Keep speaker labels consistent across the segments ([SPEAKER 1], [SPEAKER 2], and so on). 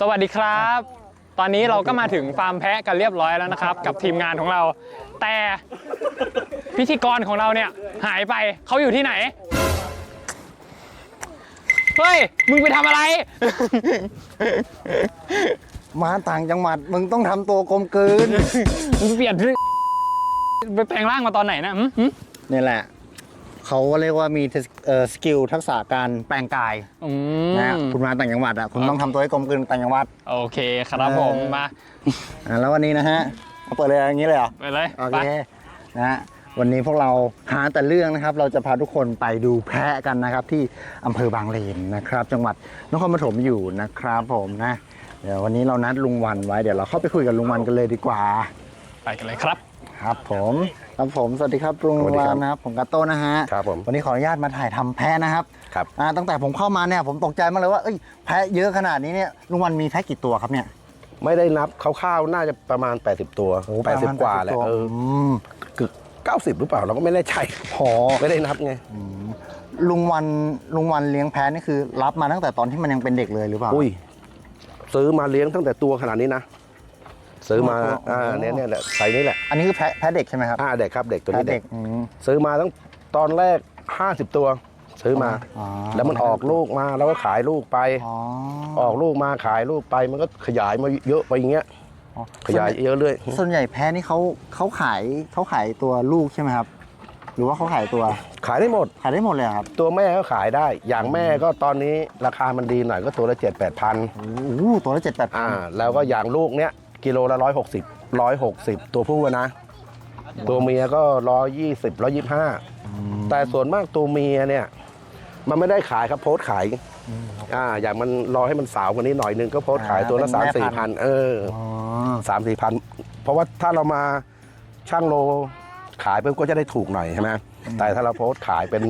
[SPEAKER 1] สวัสดีครับ ตอนนี้เราก็มาถึงฟาร์มแพะกันเรียบร้อยแล้วนะครับ กับทีมงานของเรา แต่พิธีกรของเราเนี่ยหายไปเขาอยู่ที่ไหน เฮ้ย มึงไปทำอะไร
[SPEAKER 2] มาต่างจังหวัดมึงต้องทำตัวกลมกลืน
[SPEAKER 1] มึงเปลี่ยนชื่อไปแปลงร่างมาตอนไหนนะหึหึ
[SPEAKER 2] นี่แหละ เขาเรียกว่ามีเอ่อสกิลทักษะการแปลงกาย
[SPEAKER 1] อื
[SPEAKER 2] นะ
[SPEAKER 1] ม
[SPEAKER 2] คุณมาต่างจังหวัดอะคุณต้องทำตัวให้กลมกลืนต่างจังหวัด
[SPEAKER 1] โอเคครับผม
[SPEAKER 2] เออ
[SPEAKER 1] มา
[SPEAKER 2] อะแล้ววันนี้นะฮะเอาเปิดเลยอย่างนี้เลยเหรอ
[SPEAKER 1] ไปเลย
[SPEAKER 2] โอ
[SPEAKER 1] ไป
[SPEAKER 2] เคนะฮะวันนี้พวกเราหาแต่เรื่องนะครับ เราจะพาทุกคนไปดูแพะกันนะครับ ที่อำเภอบางเลนนะครับ จังหวัดนครปฐมอยู่นะครับผมนะ เดี๋ยววันนี้เรานัดลุงวันไว้เดี๋ยวเราเข้าไปคุยกับลุงวันกันเลยดีกว่า
[SPEAKER 1] ไปกันเลยครับ
[SPEAKER 2] ครับผม ครับผมสวัสดีครับลุง
[SPEAKER 3] สวัสดี
[SPEAKER 2] วา
[SPEAKER 3] ครับ
[SPEAKER 2] นนะครับผมกาโต้นะฮะ
[SPEAKER 3] ครับผม
[SPEAKER 2] วันนี้ขออนุญาตมาถ่ายทำแพะนะครับ
[SPEAKER 3] ครับ
[SPEAKER 2] อ่าตั้งแต่ผมเข้ามาเนี่ยผมตกใจมากเลยว่าเอ้ยแพะเยอะขนาดนี้เนี่ยลุงวันมีแพะกี่ตัวครับเนี่ย
[SPEAKER 3] ไม่ได้นับคร่าวๆน่าจะประมาณ 80 ตัว
[SPEAKER 2] โอ้ประมาณ
[SPEAKER 3] 80 กว่าแหละ
[SPEAKER 2] ตัว
[SPEAKER 3] เออ
[SPEAKER 2] ม
[SPEAKER 3] เกือบ90 หรือเปล่าเราก็ไม่แน่ใจ
[SPEAKER 2] โห
[SPEAKER 3] ไม่ได้นับไง
[SPEAKER 2] ลุงวันลุงวันเลี้ยงแพะนี่คือ รับมาตั้งแต่ตอนที่มันยังเป็นเด็กเลยหรือเปล่า
[SPEAKER 3] อุ้ย ซื้อมาเลี้ยงตั้งแต่ตัวขนาดนี้นะ ซื้อมา
[SPEAKER 2] ตัว
[SPEAKER 3] อ่า
[SPEAKER 2] อ๋อ
[SPEAKER 3] เนี่ยเนี่ยแหละไซส์นี้แหละ
[SPEAKER 2] อันนี้คือแพะแพะเด็กใช่ไหมครับ
[SPEAKER 3] อ่าเด็กครับเด็กตัว
[SPEAKER 2] แพะ
[SPEAKER 3] นี้
[SPEAKER 2] เด็
[SPEAKER 3] เด็
[SPEAKER 2] ก
[SPEAKER 3] ก
[SPEAKER 2] อืม
[SPEAKER 3] ซื้อมาตั้งตอนแรก 50 ตัวซื้อมา
[SPEAKER 2] อ๋อ
[SPEAKER 3] แล้วมันออกลูกมาแล้วก็ขายลูกไป
[SPEAKER 2] อ๋อ
[SPEAKER 3] ออกลูกมาขายลูกไปมันก็ขยายมาเยอะไปอย่างเงี้ย
[SPEAKER 2] อ๋อ
[SPEAKER 3] ขยายเยอะเรื่อย
[SPEAKER 2] ส่วนใหญ่แพะนี่เขาเขาขายเขาขายตัวลูกใช่ไหมครับ หรือว่าเขาขายตัว
[SPEAKER 3] ขายได้หมด
[SPEAKER 2] ขายได้หมดเลยเหรอครับ
[SPEAKER 3] ตัวแม่ก็ขายได้ อย่างแม่ก็ตอนนี้ราคามันดีหน่อยก็ตัวละ7 8พัน
[SPEAKER 2] โอ้โหตัวละเจ็ดแปดพั
[SPEAKER 3] อ่านแล้วก็อย่างลูกเนี้ย กิโลละร้อยหกสิบร้อยหกสิบตัวผู้อะนะ ตัวเมียก็ร้อยยี่สิบร้อยยี่ห้าแต่ส่วนมากตัวเมียเนี่ย มันไม่ได้ขายครับโพสต์ขายอ่าอย่างมันรอให้มันสาวกว่านี้หน่อยนึงก็โพสต์ขายตัวละสามสี่พันเออ
[SPEAKER 2] อ๋อ
[SPEAKER 3] สามสี่พันเพราะว่าถ้าเรามาช่างโลขายเพิ่มก็จะได้ถูกหน่อยใช่ไหมแต่ถ้าเราโพสต์ขายเป็น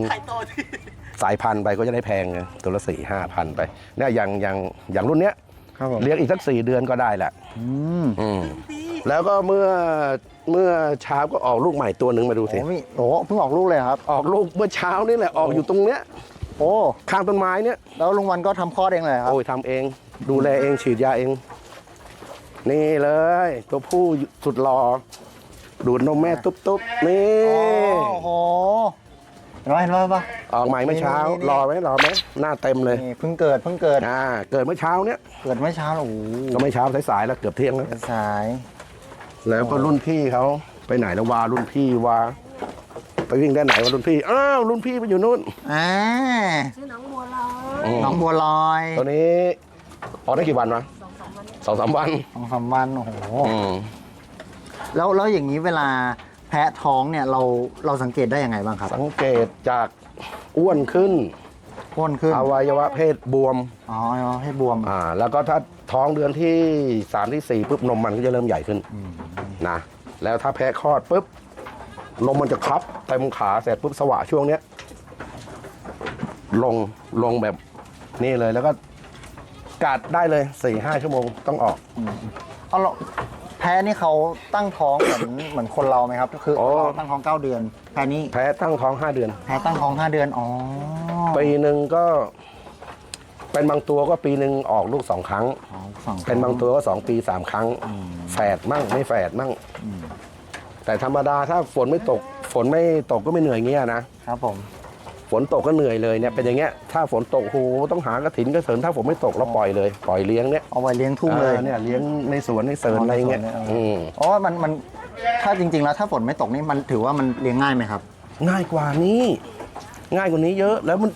[SPEAKER 3] สายพันธุ์ไปก็จะได้แพงไงตัวละสี่ห้าพันไปเนี่ยอย่างอย่างอย่างรุ่นเนี้ย
[SPEAKER 2] ครับผม
[SPEAKER 3] เลี้ยงอีกสักสี่เดือนก็ได้แหละ
[SPEAKER 2] อืม
[SPEAKER 3] อืมแล้วก็เมื่อเมื่อเช้าก็ออกลูกใหม่ตัวหนึ่งมาดูสิ
[SPEAKER 2] โอ้มีโอ้เพิ่งออกลูกเลยครับ
[SPEAKER 3] ออกลูกเมื่อเช้านี่แหละออกอยู่ตรงเนี้ย
[SPEAKER 2] โอ้
[SPEAKER 3] ข้างต้นไม้เนี่ย
[SPEAKER 2] แล้วลุงวันก็ทำคลอดเองเลยครับ
[SPEAKER 3] โอ้ยทำเอง ดูแลเองฉีดยาเอง นี่เลย ตัวผู้สุดหล่อดูดนมแม่ตุ๊บๆนี่
[SPEAKER 2] โอ้โหเห็นไหมเห็นไหมปะ
[SPEAKER 3] ออกใหม่เมื่อเช้า
[SPEAKER 2] นี่นี่
[SPEAKER 3] รอไหมรอไหมหน้าเต็มเลย
[SPEAKER 2] นี่เพิ่งเกิดเพิ่งเกิด
[SPEAKER 3] อ่าเกิดเมื่อเช้าเนี้ย
[SPEAKER 2] เกิดเมื่อเช้าโอ้โห
[SPEAKER 3] ก็ไม่เช้าสายๆแล้วเกือบเที่ยงแล้ว
[SPEAKER 2] สาย
[SPEAKER 3] แล้วก็รุ่นพี่เขาไปไหนแล้ววารุ่นพี่วาไปวิ่งได้ไหนวะรุ่นพี่อ้าวรุ่นพี่ไปอยู่นู่น
[SPEAKER 2] อ่า
[SPEAKER 4] ชื่อน้องบัวลอย
[SPEAKER 3] อืม
[SPEAKER 2] น้องบัวลอย
[SPEAKER 3] ตัวนี้ออกได้กี่วันวะสองสามวัน
[SPEAKER 2] สองสามวันโอ้โห
[SPEAKER 3] อืม
[SPEAKER 2] แล้วแล้วอย่างนี้เวลา แพะท้องเนี่ยเราเราสังเกตได้ยังไงบ้างครับ
[SPEAKER 3] สังเกตจากอ้วนขึ้น
[SPEAKER 2] พ่นขึ้น
[SPEAKER 3] อวัยวะเพศบวม
[SPEAKER 2] อ๋อให้บวม
[SPEAKER 3] อ่าแล้วก็ถ้าท้องเดือนที่สามที่สี่ปุ๊บนมมันก็จะเริ่มใหญ่ขึ้นนะแล้วถ้าแพ้คลอดปุ๊บนมมันจะคับเต็มขาเสร็จปุ๊บสวะช่วงเนี้ยลงลงแบบนี่เลยแล้วก็กัดได้เลยสี่ห้าชั่วโมงต้องออก
[SPEAKER 2] เอาเราแพ้นี่เขาตั้งท้องเหมือนเหมือนคนเราไหมครับคือ
[SPEAKER 3] โอ้
[SPEAKER 2] เราตั้งท้องเก้าเดือน แพ้นี้
[SPEAKER 3] แพ้ตั้งท้องห้าเดือน
[SPEAKER 2] แพ้ตั้งท้องห้าเดือน อ๋อ
[SPEAKER 3] ปีหนึ่งก็ เป็นบางตัวก็ปีหนึ่งออกลูกสองครั้ง
[SPEAKER 2] อ๋อสอง
[SPEAKER 3] เป็นบางตัวก็สองปีสามครั้งแฝดมั่งไม่แฝดมั่ง แต่ธรรมดาถ้าฝนไม่ตก ฝนไม่ตกก็ไม่เหนื่อยเงี้ยนะ ครับ
[SPEAKER 2] ผม
[SPEAKER 3] ฝนตกก็เหนื่อยเลยเนี่ยเป็นอย่างเงี้ยถ้าฝนตกโหต้องหากระถินกระเสรินถ้าฝนไม่ตกเราปล่อยเลยปล่อยเลี้ยงเนี่ย
[SPEAKER 2] เอาไว้เลี้ยงทุ่งเลย
[SPEAKER 3] ออเนี่ยเลี้ยงในสวนในเสริญอะไรเงี้ย
[SPEAKER 2] ในสวนเนี่ย
[SPEAKER 3] อืม
[SPEAKER 2] อ๋อมันมันถ้าจริง ๆ แล้วถ้าฝนไม่ตกนี่มันถือว่ามันเลี้ยงง่ายไหมครับ
[SPEAKER 3] ง่ายกว่านี้ ง่ายกว่านี้เยอะแล้วมัน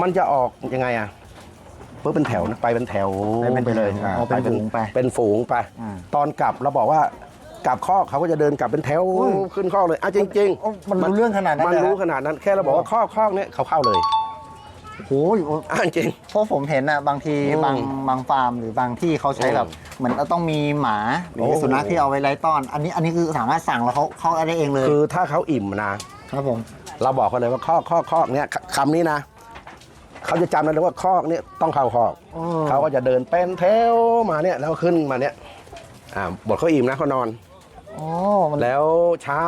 [SPEAKER 3] มันจะออกยังไงอะเพื่อเป็นแถวนะไปเป็นแถว
[SPEAKER 2] ไปเป็น
[SPEAKER 3] ไปเลย
[SPEAKER 2] แถว
[SPEAKER 3] อ่า
[SPEAKER 2] อ๋อเป็นฝูงไป
[SPEAKER 3] เป็นฝูงไป
[SPEAKER 2] อ่า
[SPEAKER 3] ตอนกลับเราบอกว่า กลับคอกเขาก็จะเดินกลับเป็นแถว
[SPEAKER 2] อุ้ย
[SPEAKER 3] ขึ้นคอกเลยอะจริง
[SPEAKER 2] โอ้มันรู้เรื่องขนาดนั้น
[SPEAKER 3] มัน
[SPEAKER 2] เลยเหรอ
[SPEAKER 3] รู้ขนาดนั้นแค่เราบอกว่าคอกคอกเนี้ยเขาเข้าเลย
[SPEAKER 2] โอ้ย
[SPEAKER 3] อะจริง
[SPEAKER 2] เพราะผมเห็นอะบางที
[SPEAKER 3] อืม
[SPEAKER 2] บางบางฟาร์มหรือบางที่เขาใช้
[SPEAKER 3] อืม
[SPEAKER 2] แบบเหมือนต้องมีหมาหรือ
[SPEAKER 3] โอ้
[SPEAKER 2] สุนัขที่เอาไว้ไล่ต้อน อันนี้อันนี้คือสามารถสั่งแล้วเขาเขาเอาได้เองเลย
[SPEAKER 3] คือถ้าเขาอิ่มนะ
[SPEAKER 2] ครับผม
[SPEAKER 3] เราบอกเขาเลยว่าคอกคอกคอกเนี้ยคคำนี้นะ เขาจะจำได้เลยว่าคอกเนี้ยต้องเข้าคอก
[SPEAKER 2] อ๋อ
[SPEAKER 3] เขาก็จะเดินเป็นแถวมาเนี่ยแล้วขึ้นมาเนี่ยอ่าบทเขาอิ่มนะเขานอน
[SPEAKER 2] อ๋อมัน
[SPEAKER 3] แล้วเช้า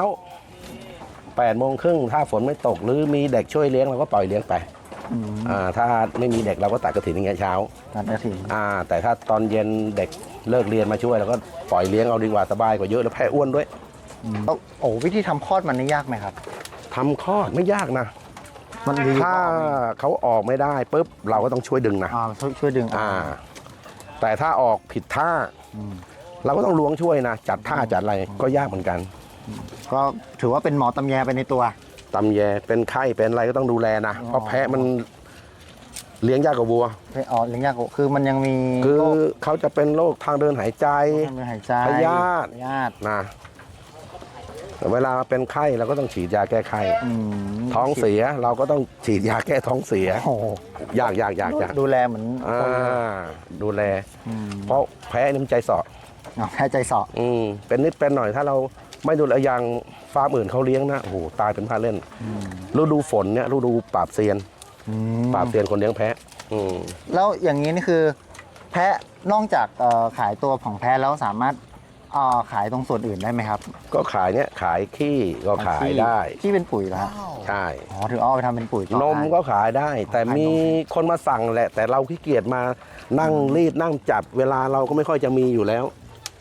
[SPEAKER 3] 8ปดโมงครึ่งถ้าฝนไม่ตกหรือมีเด็กช่วยเลี้ยงเราก็ปล่อยเลี้ยงไป
[SPEAKER 2] อืม
[SPEAKER 3] อ่าถ้าไม่มีเด็กเราก็ตัดกระถินอย่างเงี้ยเช้า
[SPEAKER 2] ตัดกระถิ่น
[SPEAKER 3] อ่าแต่ถ้าตอนเย็นเด็กเลิกเรียนมาช่วยเราก็ปล่อยเลี้ยงเอาดีกว่าสบายกว่าเยอะแล้วแพะอ้วนด้วย
[SPEAKER 2] แล้วโอ้วิธีทำคลอดมันนี่ยากไหมครับ
[SPEAKER 3] ทำคลอดไม่ยากนะ
[SPEAKER 2] มันดี
[SPEAKER 3] ถ้าเขาออกไม่ได้ปุ๊บเราก็ต้องช่วยดึงนะ
[SPEAKER 2] อ่าช่วยช่วยดึง
[SPEAKER 3] อ่า แต่ถ้าออกผิดท่า
[SPEAKER 2] อืม
[SPEAKER 3] เราก็ต้องล้วงช่วยนะ จัดท่าจัดอะไรก็ยากเหมือนกัน
[SPEAKER 2] ก็ถือว่าเป็นหมอตำแยไปในตัว
[SPEAKER 3] ตำแยเป็นไข้เป็นอะไรก็ต้องดูแลนะ เพราะแพะมันเลี้ยงยากกว่าวัว
[SPEAKER 2] ไม่อ๋อเลี้ยงยากกว่าคือมันยังมี
[SPEAKER 3] คือ
[SPEAKER 2] โรค
[SPEAKER 3] เขาจะเป็นโรคทางเดินหายใจ
[SPEAKER 2] ทางเดินหายใจ
[SPEAKER 3] พยาธิ
[SPEAKER 2] พยาธิ
[SPEAKER 3] นะแต่เวลาเป็นไข้เราก็ต้องฉีดยาแก้ไข้
[SPEAKER 2] อืม
[SPEAKER 3] ท้องเสียเราก็ต้องฉีดยาแก้ท้องเสีย
[SPEAKER 2] โอ้โห
[SPEAKER 3] ยากยากยากยาก
[SPEAKER 2] ดูแลเหมือน
[SPEAKER 3] อ่า
[SPEAKER 2] คนเลย
[SPEAKER 3] ดูแล
[SPEAKER 2] อืม
[SPEAKER 3] เพราะแพ้นี่มันใจเสาะ
[SPEAKER 2] เอาแค่ใจเสาะ
[SPEAKER 3] อืมเป็นนิดเป็นหน่อยถ้าเราไม่ดูแลอย่างฟาร์มอื่นเขาเลี้ยงนะโอ้โหตายเป็นพาเล่นฤดูฝนเนี่ยฤดูปราบเซียน
[SPEAKER 2] อืม
[SPEAKER 3] ปราบเซียนคนเลี้ยงแพะอืม
[SPEAKER 2] แล้วอย่างนี้นี่คือแพะนอกจากเอ่อขายตัวของแพะแล้วสามารถเอ่อขายตรงส่วนอื่นได้ไหมครับ
[SPEAKER 3] ก็ขายเนี่ยขายขี้ก็ขายได้
[SPEAKER 2] ที่เป็นปุ๋ยแล้ว
[SPEAKER 3] ใช่
[SPEAKER 2] อ๋อถือเอาไปทำเป็นปุ๋ยต่อน
[SPEAKER 3] ม
[SPEAKER 2] ได้
[SPEAKER 3] ก็ขายได้ แต่
[SPEAKER 2] ขายนม
[SPEAKER 3] มีคนมาสั่งแหละ แต่เราขี้เกียจมานั่งรีดนั่งจับเวลาเราก็ไม่ค่อยจะมีอยู่แล้ว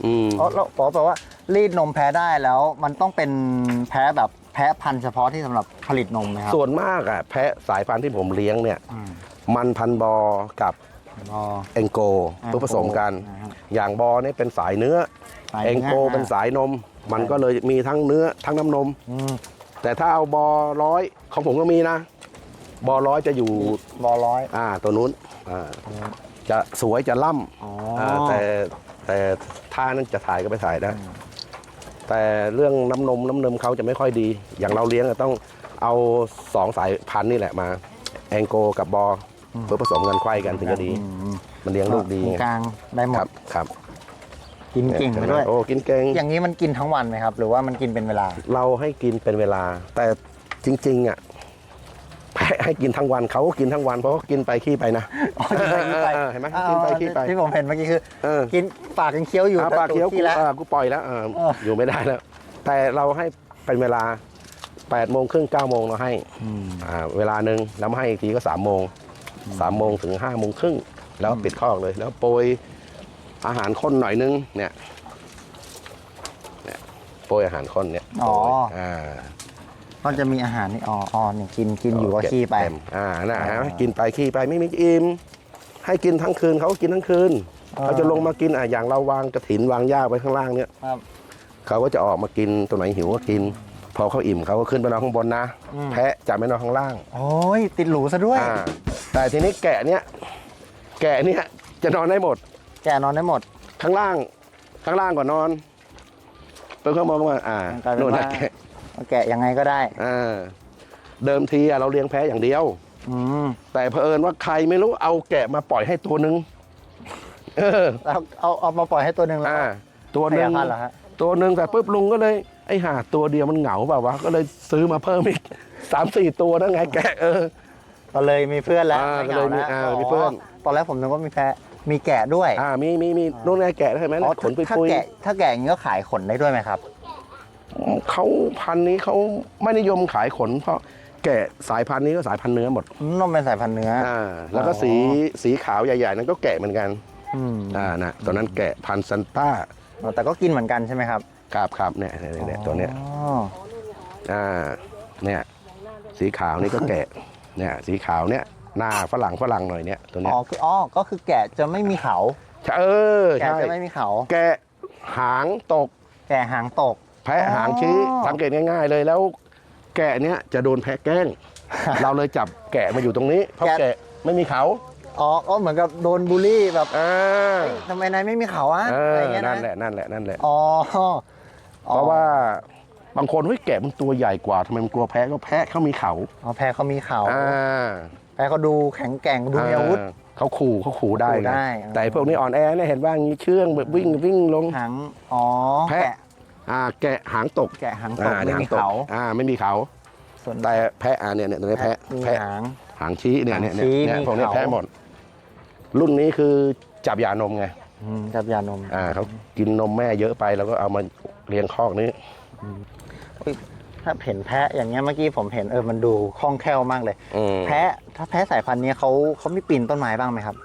[SPEAKER 3] อืม
[SPEAKER 2] อ๋อแล้วบอกแปลว่ารีดนมแพะได้แล้วมันต้องเป็นแพะแบบแพะพันธุ์เฉพาะที่สำหรับผลิตนมไหมครับ
[SPEAKER 3] ส่วนมากอะแพะสายพันธุ์ที่ผมเลี้ยงเนี่ย
[SPEAKER 2] อืม
[SPEAKER 3] มันพันบอกับ
[SPEAKER 2] อ๋อ
[SPEAKER 3] เอ็งโกเพื่อผสมกัน
[SPEAKER 2] นะครับ
[SPEAKER 3] อย่างบอเนี่ยเป็นสายเนื้อ
[SPEAKER 2] สาย
[SPEAKER 3] เอ็งโก
[SPEAKER 2] นื้
[SPEAKER 3] เป็นสายนม มันก็เลยมีทั้งเนื้อทั้งน้ำนม
[SPEAKER 2] อืม
[SPEAKER 3] แต่ถ้าเอาบอร้อยของผมก็มีนะ บอร้อยจะอยู่
[SPEAKER 2] บอร้อย
[SPEAKER 3] อ่าตัวนู้นอ่าจะสวยจะล่ำ
[SPEAKER 2] อ๋อ
[SPEAKER 3] อ่าแต่ แต่ท่านั้นจะถ่ายก็ไปถ่ายได้ แต่เรื่องน้ำนมน้ำนมเขาจะไม่ค่อยดี อย่างเราเลี้ยงอะต้องเอาสองสายพันธุ์นี่แหละมา แองโกกับบออเพื่อผสมกันไขว้กันถึงจะดี
[SPEAKER 2] อืม
[SPEAKER 3] มันเลี้ยงลูกดี
[SPEAKER 2] ตร
[SPEAKER 3] ไง
[SPEAKER 2] งกลางได้หม
[SPEAKER 3] ครั
[SPEAKER 2] ด
[SPEAKER 3] บครับ
[SPEAKER 2] กินเก่งไปด้วย
[SPEAKER 3] โอ้กินเก่ง
[SPEAKER 2] อย่างนี้มันกินทั้งวันไหมครับ หรือว่ามันกินเป็นเวลา
[SPEAKER 3] เราให้กินเป็นเวลา แต่จริงๆอะ แพะให้กินทั้งวันเขาก็กินทั้งวันเพราะเขากินไปขี้ไปนะ
[SPEAKER 2] อ๋อกินไปกินไป
[SPEAKER 3] เออเห็นไหมกินไปขี้ไป
[SPEAKER 2] ที่ผมเห็นเมื่อกี้คือ
[SPEAKER 3] เออ
[SPEAKER 2] กินปากยังเคี้ยวอยู่
[SPEAKER 3] อ่า
[SPEAKER 2] แต่
[SPEAKER 3] ปลาเคี้ยว
[SPEAKER 2] ตูด
[SPEAKER 3] กู
[SPEAKER 2] ขี้แล้ว
[SPEAKER 3] อ่ากูปล่อยแล้วอ่า
[SPEAKER 2] เออ
[SPEAKER 3] อยู่ไม่ได้แล้ว แต่เราให้เป็นเวลา8ปดโมงครึ่งเก้าโมงเราให้อ่าเวลาหนึ่งแล้วมาให้อีกทีก็3ามโมงสามโมงถึง5้าโมงครึ่งแล้วปิดคอกเลย แล้วโปรยอาหารข้นหน่อยนึงเนี่ยเนี่ยโปรยอาหารข้นเนี่ย
[SPEAKER 2] อ๋อ
[SPEAKER 3] โปรยอ่า
[SPEAKER 2] ก็จะมีอาหารนี่อ๋ออ๋อนี่กินกินอยู่ก็ขี้ไป
[SPEAKER 3] เต็มอ่าน่ะ
[SPEAKER 2] อ๋อ
[SPEAKER 3] ฮะกินไปขี้ไปไม่มีอิ่มให้กินทั้งคืนเขาก็กินทั้งคืน
[SPEAKER 2] อ่า
[SPEAKER 3] เขาจะลงมากินอะอย่างเราวางกระถินวางหญ้าไว้ข้างล่างเนี่ย
[SPEAKER 2] ครับ
[SPEAKER 3] เขาก็จะออกมากินตัวไหนหิวก็กิน พอเขาอิ่มเขาก็ขึ้นไปนอนข้างบนนะ
[SPEAKER 2] อืม
[SPEAKER 3] แพะจะไม่นอนข้างล่าง
[SPEAKER 2] โอ้ยติดหรูซะด้วย
[SPEAKER 3] อ่าแต่ทีนี้แกะเนี่ยแกะเนี่ยจะนอนได้หมด
[SPEAKER 2] แกนอนได้หมด
[SPEAKER 3] ข้างล่าง ข้างล่างก่อนนอนเปิดข้างบนก็มาอ่า
[SPEAKER 2] มันกลายเป็น
[SPEAKER 3] โน่น
[SPEAKER 2] ว่า
[SPEAKER 3] นะแกะ
[SPEAKER 2] แกะยังไงก็ได้
[SPEAKER 3] อ่าเดิมทีอะเราเลี้ยงแพะอย่างเดียว
[SPEAKER 2] อืม
[SPEAKER 3] แต่เผอิญว่าใครไม่รู้เอาแกะมาปล่อยให้ตัวหนึ่งเออ
[SPEAKER 2] แล้วเอาเอามาปล่อยให้ตัวหนึ่งแล้ว
[SPEAKER 3] อ่าตัวหนึ่ง
[SPEAKER 2] ขยายพันธุ์เหรอฮะ
[SPEAKER 3] ตัวหนึ่งแต่ปุ๊บลุงก็เลยไอ้ห่าตัวเดียวมันเหงาเปล่าวะก็เลยซื้อมาเพิ่มอีก สามสี่ตัวนั่นไงแกะเออ
[SPEAKER 2] ก็เลยมีเพื่อนแล้ว
[SPEAKER 3] อ่า
[SPEAKER 2] ไม่เหงา
[SPEAKER 3] ก็เลยมี
[SPEAKER 2] แล้ว
[SPEAKER 3] อ่ามีเพื่อน
[SPEAKER 2] ตอนแรกผมนึกว่ามีแพะมีแกะด้วย
[SPEAKER 3] อ่ามีมีมีนู่นไงแกะได้ไหม
[SPEAKER 2] อ๋อ
[SPEAKER 3] ขนปุย
[SPEAKER 2] ถ้า
[SPEAKER 3] ปุย
[SPEAKER 2] แกะถ้าแกะอย่างนี้ก็ขายขนได้ด้วยไหมครับ
[SPEAKER 3] เขาพันธุ์นี้เขาไม่นิยมขายขน เพราะแกะสายพันธุ์นี้ก็สายพันธุ์เนื้อหมด
[SPEAKER 2] นมเป็นสายพันธุ์เนื้อ
[SPEAKER 3] อ่าแล้วก็
[SPEAKER 2] อ๋อ
[SPEAKER 3] สีสีขาวใหญ่ๆนั้นก็แกะเหมือนกัน
[SPEAKER 2] อืม
[SPEAKER 3] อ่านะตัวนั้นแกะพันธุ์ซันต้า
[SPEAKER 2] อ๋อแต่ก็กินเหมือนกันใช่ไหมครับ
[SPEAKER 3] ครับครับเนี่ยเนี่ยเนี่ยเนี่ยตัวเนี้ย
[SPEAKER 2] อ๋อ
[SPEAKER 3] อ่าเนี่ยสีขาวนี่ก็แกะเนี่ยสีขาวเนี่ยหน้าฝรั่งฝรั่งหน่อยเนี่ยตัวเนี้
[SPEAKER 2] อ๋
[SPEAKER 3] ย
[SPEAKER 2] อคืออ๋อก็คือแกะจะไม่มีเขา
[SPEAKER 3] เออ
[SPEAKER 2] แกะ
[SPEAKER 3] ใช่
[SPEAKER 2] จะไม่มีเขา
[SPEAKER 3] แกะหางตก
[SPEAKER 2] แกะหางตก
[SPEAKER 3] แพะหางชี้
[SPEAKER 2] อ๋อ
[SPEAKER 3] สังเกตง่าย ๆ เลยแล้วแกะเนี้ยจะโดนแพะแกล้ง เราเลยจับแกะมาอยู่ตรงนี้เพราะแกะไม่มีเขา
[SPEAKER 2] อ๋อก็เหมือนกับโดนบูลลี่แบบ
[SPEAKER 3] อ่า
[SPEAKER 2] เฮ้ยทำไมนายไม่มีเขาอะ
[SPEAKER 3] เอ
[SPEAKER 2] อะไร
[SPEAKER 3] อ
[SPEAKER 2] เงี้ย
[SPEAKER 3] นั่
[SPEAKER 2] นะ
[SPEAKER 3] นแหละนั่นแหละนั่นแหละ
[SPEAKER 2] อ๋อ
[SPEAKER 3] เพราะว่าบางคนเฮ้ยแกะมันตัวใหญ่กว่าทำไมมันกลัวแพะก็แพะเขามีเขา
[SPEAKER 2] อ๋อแพ้เขามีเขา
[SPEAKER 3] อ่า
[SPEAKER 2] แพ้เขาดูแข็งแกร่งดูมีอาวุธ
[SPEAKER 3] เขาขู่เขาขู่ได้
[SPEAKER 2] ขู่
[SPEAKER 3] ไง
[SPEAKER 2] ได้
[SPEAKER 3] แต่พวกนี้อ่อนแอเนี่ยเห็นว่างี้เชื่องแบบวิ่งวิ่งลง
[SPEAKER 2] หางอ๋อ
[SPEAKER 3] แพะ
[SPEAKER 2] แกะ
[SPEAKER 3] อ่าแกะหางตก
[SPEAKER 2] แกะหางตก
[SPEAKER 3] อ่า
[SPEAKER 2] ไม่
[SPEAKER 3] หาง
[SPEAKER 2] มี
[SPEAKER 3] ตก
[SPEAKER 2] เขา
[SPEAKER 3] อ่าไม่มีเขา
[SPEAKER 2] ส่วน
[SPEAKER 3] แต่แพะอ่าเนี่ยเนี่ยตัวนี้แพะ
[SPEAKER 2] มี
[SPEAKER 3] แพะ
[SPEAKER 2] หาง
[SPEAKER 3] หางชี้เนี่ยเนี่ย
[SPEAKER 2] หางชี้
[SPEAKER 3] เนี่ย
[SPEAKER 2] มี
[SPEAKER 3] พวกนี้
[SPEAKER 2] เขา
[SPEAKER 3] แพะหมด รุ่นนี้คือจับยานมไง
[SPEAKER 2] อืมจับยานม
[SPEAKER 3] อ่าเขากินนมแม่เยอะไปแล้วก็เอามาเลี้ยงคอกนี้
[SPEAKER 2] ถ้าเห็นแพะอย่างเงี้ยเมื่อกี้ผมเห็นเออมันดูคล่องแคล่วมากเลย
[SPEAKER 3] อืม
[SPEAKER 2] แพะถ้าแพะสายพันธุ์เนี้ยเขาเขาไม่ปีนต้นไม้บ้างไหมครับ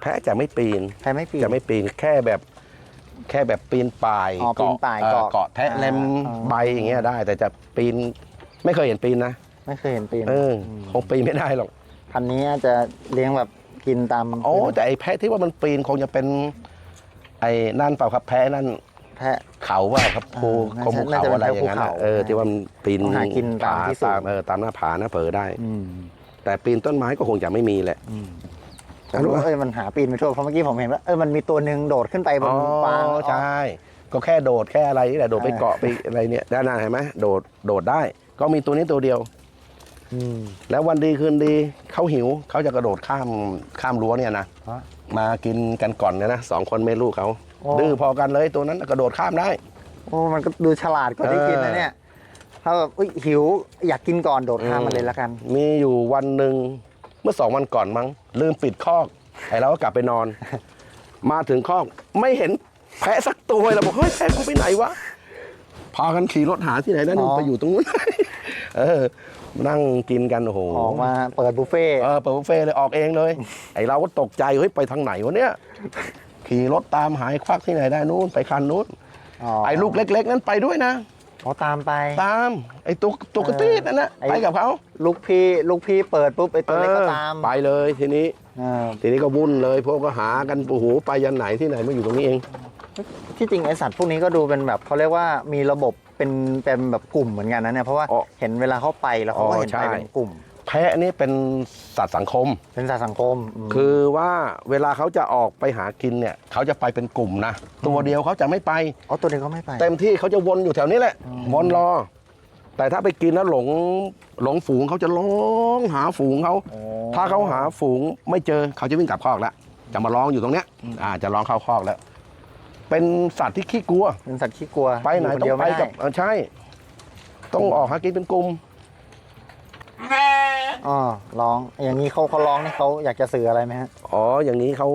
[SPEAKER 3] แพะจะไม่ปีน
[SPEAKER 2] แพะไม่ปีน
[SPEAKER 3] จะไม่ปีนแค่แบบ แค่แบบปีนป่าย
[SPEAKER 2] อ๋อปีนป่าย
[SPEAKER 3] เอ่อ
[SPEAKER 2] เกาะ
[SPEAKER 3] เกาะแทะเล็ม
[SPEAKER 2] อ่า
[SPEAKER 3] ใบอย่างเงี้ยได้ แต่จะปีนไม่เคยเห็นปีนนะ
[SPEAKER 2] ไม่เคยเห็นปีน
[SPEAKER 3] เออ
[SPEAKER 2] ม
[SPEAKER 3] คงปีนไม่ได้หรอก
[SPEAKER 2] พันธุ์นี้อาจจะเลี้ยงแบบกินตาม
[SPEAKER 3] โอ้แต่ไอ้แพะที่ว่ามันปีนคงจะเป็น ไอ้นั่นเปล่าครับแพะนั่น
[SPEAKER 2] แพะ
[SPEAKER 3] เขาว่าครับภู
[SPEAKER 2] อ่า
[SPEAKER 3] คงภู
[SPEAKER 2] น่า
[SPEAKER 3] เขา
[SPEAKER 2] จะเป็น
[SPEAKER 3] อะไรอย่างนั้น
[SPEAKER 2] แพะภู
[SPEAKER 3] อะ
[SPEAKER 2] เขา
[SPEAKER 3] เออที่ว่ามันปีน
[SPEAKER 2] ต้องหากินตามที่สูง
[SPEAKER 3] ตามเออตามหน้าผาหน้าเผอได้
[SPEAKER 2] อืม
[SPEAKER 3] แต่ปีนต้นไม้ก็คงจะไม่มีแหละ
[SPEAKER 2] อืม ผ
[SPEAKER 3] อั
[SPEAKER 2] ม
[SPEAKER 3] น
[SPEAKER 2] รู้
[SPEAKER 3] ว่า
[SPEAKER 2] ว่าเออมันหาปีนไปทั่วเพราะเมื่อกี้ผมเห็นว่าเออมันมีตัวหนึ่งโดดขึ้นไปบ
[SPEAKER 3] อ๋
[SPEAKER 2] น
[SPEAKER 3] อ
[SPEAKER 2] ฟาง
[SPEAKER 3] ใช่ ก็แค่โดดแค่อะไรนี่แหละโดดไป
[SPEAKER 2] อ่า
[SPEAKER 3] เกาะไปอะไรเนี่ยด้านหน้าเห็นไหมโดดโดดได้ ก็มีตัวนี้ตัวเดียว
[SPEAKER 2] อืม
[SPEAKER 3] แล้ววันดีคืนดีเขาหิวเขาจะกระโดดข้ามข้ามรั้วเนี่ยนะ
[SPEAKER 2] ฮะ
[SPEAKER 3] มากินกันก่อนเนี่ยนะสองคนแม่ลูกเขา
[SPEAKER 2] โอ้
[SPEAKER 3] ดื้อพอกันเลยตัวนั้นกระโดดข้ามได้
[SPEAKER 2] โอ้มันก็ดูฉลาดกว่าที่
[SPEAKER 3] เออ
[SPEAKER 2] กินนะเนี่ยถ้าแบบอุ๊ยหิวอยากกินก่อนโดดข้าม
[SPEAKER 3] อืม
[SPEAKER 2] มันเลยละกัน
[SPEAKER 3] มีอยู่วันหนึ่ง เมื่อสองวันก่อนมั้งลืมปิดคอกไอ้เราก็กลับไปนอน มาถึงคอกไม่เห็นแพะสักตัวเลยเราบอกเฮ้ยแพะกูไปไหนวะพากันขี่รถหาที่ไหนแล้วนู่น
[SPEAKER 2] อ๋อ
[SPEAKER 3] ไปอยู่ตรงนู้น เออ นั่งกินกันโอ้โห
[SPEAKER 2] ออกมาเปิดบุฟเฟ่ต์
[SPEAKER 3] เออเปิดบุฟเฟ่ต์เลยออกเองเลย ไอเราก็ตกใจเฮ้ยไปทางไหนวะเนี่ยขี่รถตามหายควักที่ไหนได้นู้นไปคันนู้น ไอ้ลูกเล็ก ๆ นั้นไปด้วยนะ
[SPEAKER 2] อ๋อตามไป
[SPEAKER 3] ตาม ไอ้ตัวตัวกระตี้นั่นนะ
[SPEAKER 2] ไอ้
[SPEAKER 3] ไปกับเขา
[SPEAKER 2] ลูกพี่ลูกพี่เปิดปุ๊บไอ้ตัวเล็กก็
[SPEAKER 3] ออ
[SPEAKER 2] ตาม
[SPEAKER 3] ไปเลยทีนี้
[SPEAKER 2] เออ
[SPEAKER 3] ทีนี้ก็วุ่นเลย พวกก็หากันโอ้โหไปยันไหนที่ไหนมาอยู่ตรงนี้เอง
[SPEAKER 2] ที่จริงไอสัตว์พวกนี้ก็ดูเป็นแบบเขาเรียกว่ามีระบบเป็นเป็นแบบกลุ่มเหมือนกันนะเนี่ยเพราะว่า
[SPEAKER 3] อ๋อ
[SPEAKER 2] เห็นเวลาเขาไปแล้วเขาก็
[SPEAKER 3] อ๋อ
[SPEAKER 2] เห็น
[SPEAKER 3] ใช่
[SPEAKER 2] ไปเป็นกลุ่ม
[SPEAKER 3] แพะนี่เป็นสัตว์สังคม
[SPEAKER 2] เป็นสัตว์สังคมม
[SPEAKER 3] คือว่าเวลาเขาจะออกไปหากินเนี่ยเขาจะไปเป็นกลุ่มนะ ตัวเดียวเขาจะไม่ไป
[SPEAKER 2] อ๋อตัวนี้เขาไม่ไป
[SPEAKER 3] เต็มที่เขาจะวนอยู่แถวนี้แหละวนรอ แต่ถ้าไปกินแล้วหลงหลงฝูงเขาจะร้องหาฝูงเขา
[SPEAKER 2] โอ้
[SPEAKER 3] ถ้าเขาหาฝูงไม่เจอเขาจะวิ่งกลับคอกแล้วจะมาร้องอยู่ตรงเนี้ยอ่าจะร้องเข้าคอกแล้ว เป็นสัตว์ที่ขี้กลัว
[SPEAKER 2] เป็นสัตว์ขี้กลัว
[SPEAKER 3] ไปไหน
[SPEAKER 2] ยู่ค
[SPEAKER 3] ต้อ
[SPEAKER 2] เดียว
[SPEAKER 3] งไป
[SPEAKER 2] ม่ด้
[SPEAKER 3] กับเออใช่ ต้องออกหากินเป็นกลุ่ม
[SPEAKER 2] อ๋อร้องอย่างนี้เขาเขาร้องนี่เขาอยากจะสื่ออะไรไหมฮะ
[SPEAKER 3] อ๋อ อย่างนี้เขา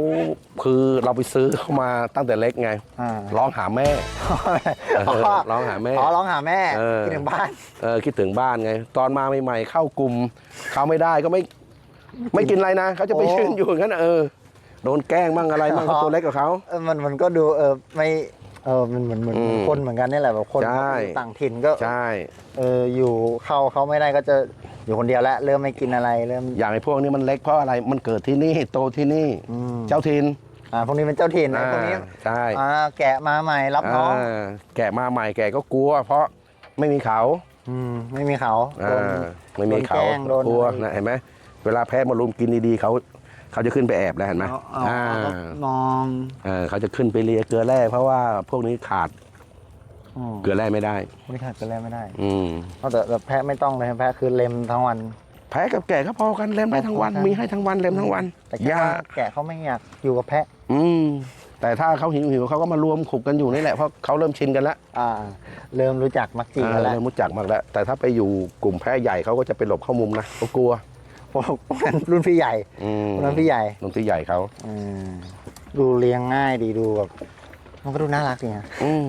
[SPEAKER 3] คือเราไปซื้อเข้ามาตั้งแต่เล็กไง
[SPEAKER 2] อ่า
[SPEAKER 3] ร้องหาแม่
[SPEAKER 2] อ๋อ
[SPEAKER 3] ร้องหาแม่
[SPEAKER 2] อ๋อร้องหาแม่
[SPEAKER 3] เออ
[SPEAKER 2] คิดถึงบ้าน
[SPEAKER 3] เออคิดถึงบ้านไง ตอนมาใหม่ๆเข้ากลุ่มเขาไม่ได้ก็ไม่ไม่กินอะไรนะเขาจะไป
[SPEAKER 2] โอ้
[SPEAKER 3] ยืนอยู่อย่างนั้นน่ะเออโดนแกล้งบ้างอะไรบ้าง
[SPEAKER 2] อ๋อ
[SPEAKER 3] เขาตัวเล็กกว่าเขา
[SPEAKER 2] เออมันมันก็ดูเออไม่เออมันเหมือนเหมือน
[SPEAKER 3] อืม
[SPEAKER 2] คนเหมือนกันนี่แหละแบบคน
[SPEAKER 3] ใช่
[SPEAKER 2] ต่างถิ่นก็
[SPEAKER 3] ใช่
[SPEAKER 2] เอออยู่เข้าเขาไม่ได้ก็จะ อยู่คนเดียวแล้วเริ่มไม่กินอะไรเริ่ม
[SPEAKER 3] อย่างไอ้พวกนี้มันเล็กเพราะอะไรมันเกิดที่นี่โตที่นี่
[SPEAKER 2] อืม
[SPEAKER 3] เจ้าถิ่น
[SPEAKER 2] อ่าพวกนี้เป็นเจ้าถิ่นไอ้พวกนี้
[SPEAKER 3] อ่าใช่
[SPEAKER 2] อ่าแกะมาใหม่รับน้องา
[SPEAKER 3] แกะมาใหม่แกะก็กลัว เพราะไม่มีเขา
[SPEAKER 2] อืมไม่มีเขา
[SPEAKER 3] อ่า
[SPEAKER 2] โดน
[SPEAKER 3] ไม่มีเขา
[SPEAKER 2] โดนแกล้งโดน
[SPEAKER 3] กลัว
[SPEAKER 2] อะไร
[SPEAKER 3] นะเห็นไหมเวลาแพ้มารุมกินดีๆเขาเขาจะขึ้นไปแอบแล้วเห็นไหม
[SPEAKER 2] อ๋ออ๋อ
[SPEAKER 3] อ่า
[SPEAKER 2] มอง
[SPEAKER 3] เออเขาจะขึ้นไปเลียเกลือแร่เพราะว่าพวกนี้ขาด
[SPEAKER 2] อืม
[SPEAKER 3] เกลือแร่ไม่ได้
[SPEAKER 2] ไม่ขาดกันแล้วไม่ได้
[SPEAKER 3] อืม
[SPEAKER 2] เอาแต่แต่แพะไม่ต้องเลยแพะคือเล็มทั้งวัน
[SPEAKER 3] แพ้กับแก่ก็พอกันเล็มได้ทั้งวัน
[SPEAKER 2] พอกัน
[SPEAKER 3] มีให้ทั้งวันเล็มทั้งวัน
[SPEAKER 2] แต่
[SPEAKER 3] อย่า
[SPEAKER 2] แกะเขาไม่อยากอยู่กับแพะ
[SPEAKER 3] อืม แต่ถ้าเขาหิวหิวๆเขาก็มารวมขุกกันอยู่นี่แหละเพราะเขาเริ่มชินกันแล้ว
[SPEAKER 2] อ่า เริ่มรู้จักมักจีกันแล้ว
[SPEAKER 3] เริ่มรู้จักมากแล้ว แต่ถ้าไปอยู่กลุ่มแพ้ใหญ่เขาก็จะไปหลบเข้ามุมนะเขากลัว
[SPEAKER 2] พวกพวกนั้นรุ่นพี่ใหญ่
[SPEAKER 3] อืม
[SPEAKER 2] พวกนั้นพี่ใหญ่
[SPEAKER 3] นุ่มที่ใหญ่เขา
[SPEAKER 2] อืมดูเลี้ยงง่ายดีดูแบบมันก็ดูน่ารักดีนะ
[SPEAKER 3] อืม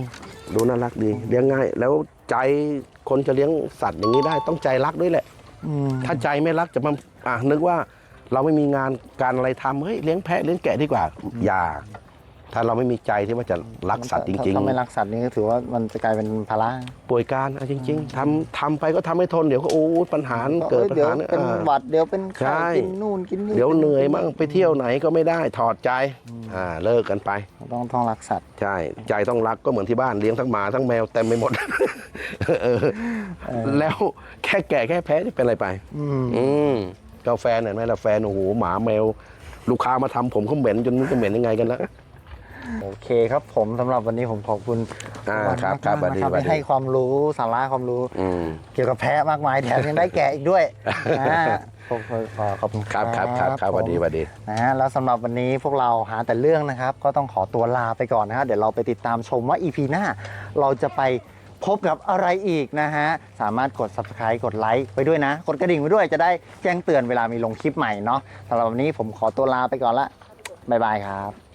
[SPEAKER 3] ดูน่ารักดีเลี้ยงง่าย แล้วใจคนจะเลี้ยงสัตว์อย่างนี้ได้ต้องใจรักด้วยแหละ
[SPEAKER 2] อืม
[SPEAKER 3] ถ้าใจไม่รักจะมาอะนึกว่าเราไม่มีงานการอะไรทำเฮ้ยเลี้ยงแพะเลี้ยงแกะดีกว่าอย่า ถ้าเราไม่มีใจที่ว่าจะรักสัตว์จริง
[SPEAKER 2] ถ้าไม่รักสัตว์นี่ก็ถือว่ามันจะกลายเป็นภาระ
[SPEAKER 3] ๆ ป่วยการอะจริง ๆทำทำไปก็ทำให้ทนเดี๋ยวก็โอ้ปัญหาเกิดปัญ
[SPEAKER 2] เดี๋ยว
[SPEAKER 3] หาเนี่ย
[SPEAKER 2] เป็น
[SPEAKER 3] อ่า
[SPEAKER 2] หวัดเดี๋ยวเป็น
[SPEAKER 3] ใช่
[SPEAKER 2] ไข้กินนู่นกินนี่
[SPEAKER 3] เดี๋ยวเหนื่อยมั่งไปเที่ยวไหนก็ไม่ได้ถอดใจอ่าเลิกกันไป
[SPEAKER 2] ต้องต้องรักสัตว์
[SPEAKER 3] ใช่ ใจต้องรักก็เหมือนที่บ้านเลี้ยงทั้งหมาทั้งแมวเต็มไปหมดเออแล้วแค่แก่แค่แพ้จะเป็นอะไรไป
[SPEAKER 2] อืม
[SPEAKER 3] อืมกาแฟนเห็นไหมล่ะแฟนโอ้โหหมาแมว ลูกค้ามาทำผมเขาเหม็นจนไม่รู้จะเหม็นยังไงกันแล้ว
[SPEAKER 2] โอ เคครับผมสำหรับวันนี้ผมขอบคุณ
[SPEAKER 3] อ่า
[SPEAKER 2] วัน
[SPEAKER 3] ครับครับ
[SPEAKER 2] มากๆนะครับ
[SPEAKER 3] สวัสดี
[SPEAKER 2] ที่ให้ความรู้สาระความรู้
[SPEAKER 3] อืม
[SPEAKER 2] เกี่ยวกับแพะมากมายแถมยังได้แกะอีกด้วยอ่าขอบขอขอบคุณ
[SPEAKER 3] ครับครับครับครับสวัสดีสวัสดี
[SPEAKER 2] นะฮะแล้วสำหรับวันนี้พวกเราหาแต่เรื่องนะครับ ก็ต้องขอตัวลาไปก่อนนะฮะเดี๋ยวเราไปติดตามชมว่า EP หน้า เราจะไปพบกับอะไรอีกนะฮะ สามารถกด subscribe กดไลค์ไปด้วยนะ กดกระดิ่งไปด้วยจะได้แจ้งเตือนเวลามีลงคลิปใหม่เนาะสำหรับวันนี้ผมขอตัวลาไปก่อนละบ๊ายบายครับ